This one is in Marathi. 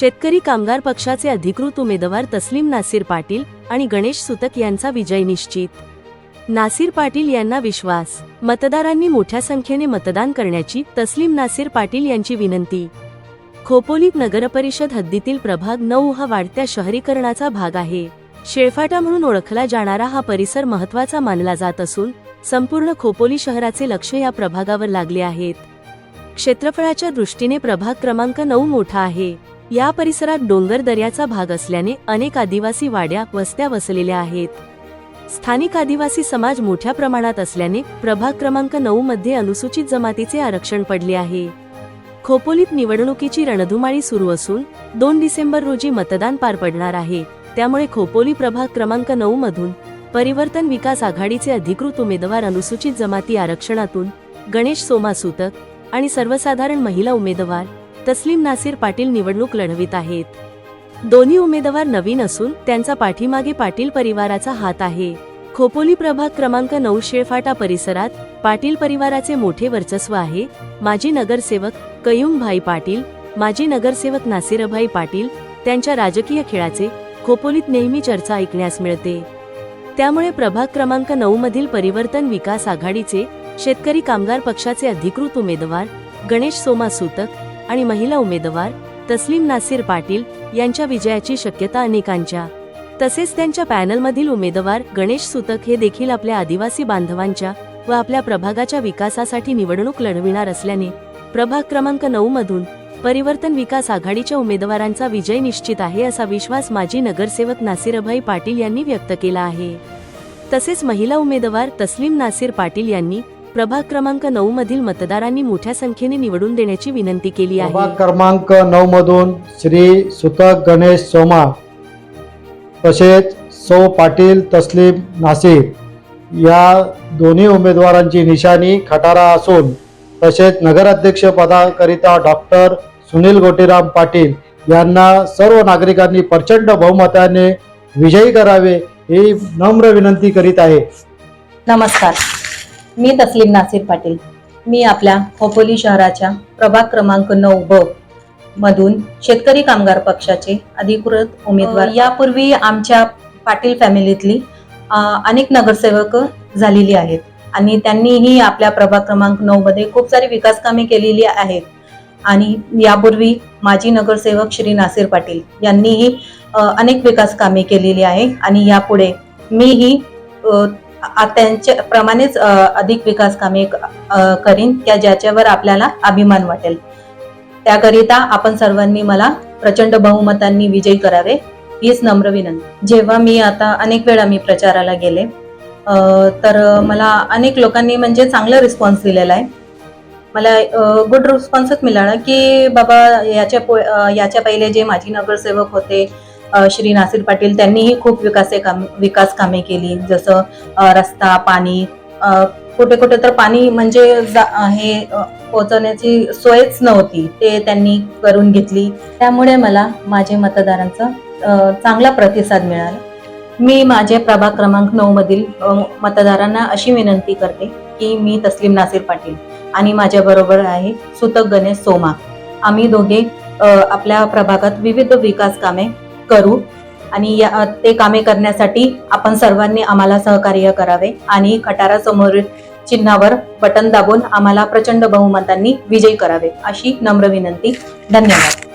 शेतकरी कामगार पक्षाचे अधिकृत उमेदवार तस्लीम नासिर पाटील आणि गणेश सुतक यांचा विजय निश्चित. नासिर पाटील यांना विश्वास. मतदारांनी मोठ्या संख्येने मतदान करण्याची तस्लीम नासिर पाटील यांची विनंती. खोपोलीत नगरपरिषद हद्दीतील प्रभाग नऊ हा वाढत्या शहरीकरणाचा भाग आहे. शेळफाटा म्हणून ओळखला जाणारा हा परिसर महत्त्वाचा मानला जात असून संपूर्ण खोपोली शहराचे लक्ष या प्रभागावर लागले आहेत. क्षेत्रफळाच्या दृष्टीने प्रभाग क्रमांक नऊ मोठा आहे. या परिसरात डोंगर दर्याचा भाग असल्याने अनेक आदिवासी वाड्या वस्त्या वसलेल्या आहेत. स्थानिक आदिवासी समाज मोठ्या प्रमाणात असल्याने प्रभाग क्रमांक नऊ मध्ये अनुसूचित जमातीचे आरक्षण पडले आहे. खोपोलीत निवडणुकीची रणधुमाळी सुरू असून दोन डिसेंबर रोजी मतदान पार पडणार आहे. त्यामुळे खोपोली प्रभाग क्रमांक नऊ मधून परिवर्तन विकास आघाडीचे अधिकृत उमेदवार अनुसूचित जमाती आरक्षणातून गणेश सोमा सुतक आणि सर्वसाधारण महिला उमेदवार तस्लीम नासिर पाटील निवडणूक लढवित आहेत. दोन्ही उमेदवार नवीन असून त्यांचा पाठीमागे पाटील परिवाराचा हात आहे. खोपोली प्रभाग क्रमांक नऊ शेळफाटा परिसरात पाटील परिवाराचे मोठे वर्चस्व आहे. माजी नगरसेवक कयुमभाई पाटील माजी नगरसेवक नासिरभाई पाटील त्यांच्या राजकीय खेळाचे खोपोलीत नेहमी चर्चा ऐकण्यास मिळते. त्यामुळे प्रभाग क्रमांक नऊ मधील परिवर्तन विकास आघाडीचे शेतकरी कामगार पक्षाचे अधिकृत उमेदवार गणेश सोमा सुतक आणि महिला उमेदवार तस्लीम नासिर पाटील यांच्या विजयाची शक्यता अनेकांच्या. तसेच त्यांच्या पॅनलमधील उमेदवार गणेश सुतक हे देखील आपल्या आदिवासी बांधवांच्या व आपल्या प्रभागाच्या विकासासाठी निवडणूक लढविणार असल्याने प्रभाग क्रमांक नऊ मधून परिवर्तन विकास आघाडीच्या उमेदवारांचा विजय निश्चित आहे असा विश्वास माजी नगरसेवक नासिरभाई पाटील यांनी व्यक्त केला आहे. तसेच महिला उमेदवार तस्लीम नासिर पाटील यांनी प्रभाग क्रमांक नऊ मधील मतदारांनी मोठ्या संख्येने निवडून देण्याची विनंती केली प्रभाग आहे क्रमांक नऊ मधून श्री सुतक गणेश सोमा तसेच सौ पाटील तस्लीम नासिर या दोन्ही उमेदवारांची निशाणी खटारा असून तसेच नगराध्यक्ष पदाकरिता डॉक्टर सुनील गोटीराम पाटील यांना सर्व नागरिकांनी प्रचंड बहुमताने विजयी करावे ही नम्र विनंती करीत आहे. नमस्कार. मी तस्लीम नासिर पाटील. मी आपल्या खोपोली शहराच्या प्रभाग क्रमांक नऊ ब मधून शेतकरी कामगार पक्षाचे अधिकृत उमेदवार. यापूर्वी आमच्या पाटील फॅमिलीतली अनेक नगरसेवक झालेली आहेत आणि त्यांनीही आपल्या प्रभाग क्रमांक नऊ मध्ये खूप सारी विकास कामे केलेली आहेत. आणि यापूर्वी माजी नगरसेवक श्री नासिर पाटील यांनीही अनेक विकास कामे केलेली आहे आणि यापुढे मीही त्यांच्या प्रमाणेच अधिक विकास कामे करीन त्या ज्याच्यावर आपल्याला अभिमान वाटेल. त्याकरिता आपण सर्वांनी मला प्रचंड बहुमतांनी विजयी करावे हीच नम्र विनंती. जेव्हा मी आता अनेक वेळा मी प्रचाराला गेले तर मला अनेक लोकांनी म्हणजे चांगला रिस्पॉन्स दिलेला आहे. मला गुड रिस्पॉन्सच मिळाला की बाबा याच्या पो- याच्या पहिले जे माजी नगरसेवक होते श्री नासिर पाटील त्यांनीही खूप विकास काम विकास कामे केली. जसं रस्ता पाणी कुठे कुठे तर पाणी म्हणजे जा- हे पोहोचवण्याची सोयच नव्हती. ते त्यांनी करून घेतली. त्यामुळे मला माझे मतदारांचा चांगला प्रतिसाद मिळाला. मी माझे प्रभाग क्रमांक नऊ मधील मतदारांना अशी विनंती करते की मी तस्लीम नासिर पाटील आणि माझ्या बरोबर आहे सुतक गणेश सोमा. आम्ही दोघे आपल्या प्रभागात विविध विकास कामे करू आणि या ते कामे करण्यासाठी आपण सर्वांनी आम्हाला सहकार्य करावे आणि खटारासमोरील चिन्हावर बटन दाबून आम्हाला प्रचंड बहुमतांनी विजयी करावे अशी नम्र विनंती. धन्यवाद.